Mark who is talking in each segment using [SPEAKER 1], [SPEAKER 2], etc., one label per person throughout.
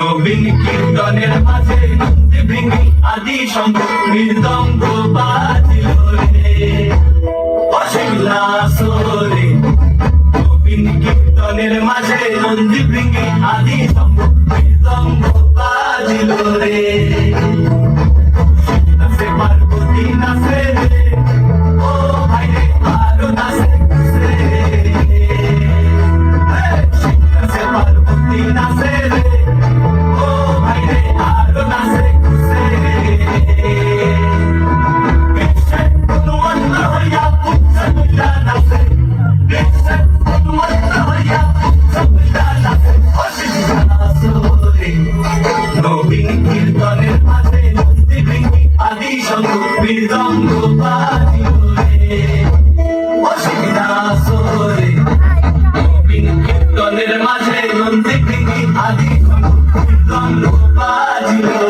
[SPEAKER 1] নবীন কীর্তনের মাঝে আদি মৃদঙ্গ বাজিল রে। অশিলা সোরে নবীন কীর্তনের মাঝে নন্দী আদি মৃদঙ্গ বাজিল রে। মাঝে ভেঙ্গি আদি বাজিল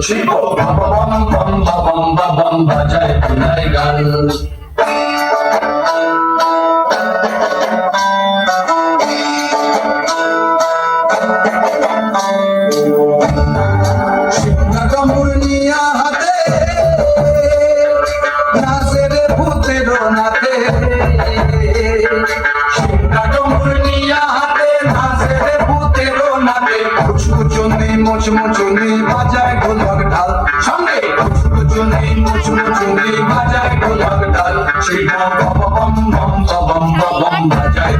[SPEAKER 2] গাল শিব বন্ধ বন্ধ বম জয় বম মুচমুচুনি বাজায় ঢোলক ঢাল সঙ্গে কুচকুচুনি মুচমুচুনি বাজায় ঢোলক ঢাল শিব বম বম বম বম বম, বাজায়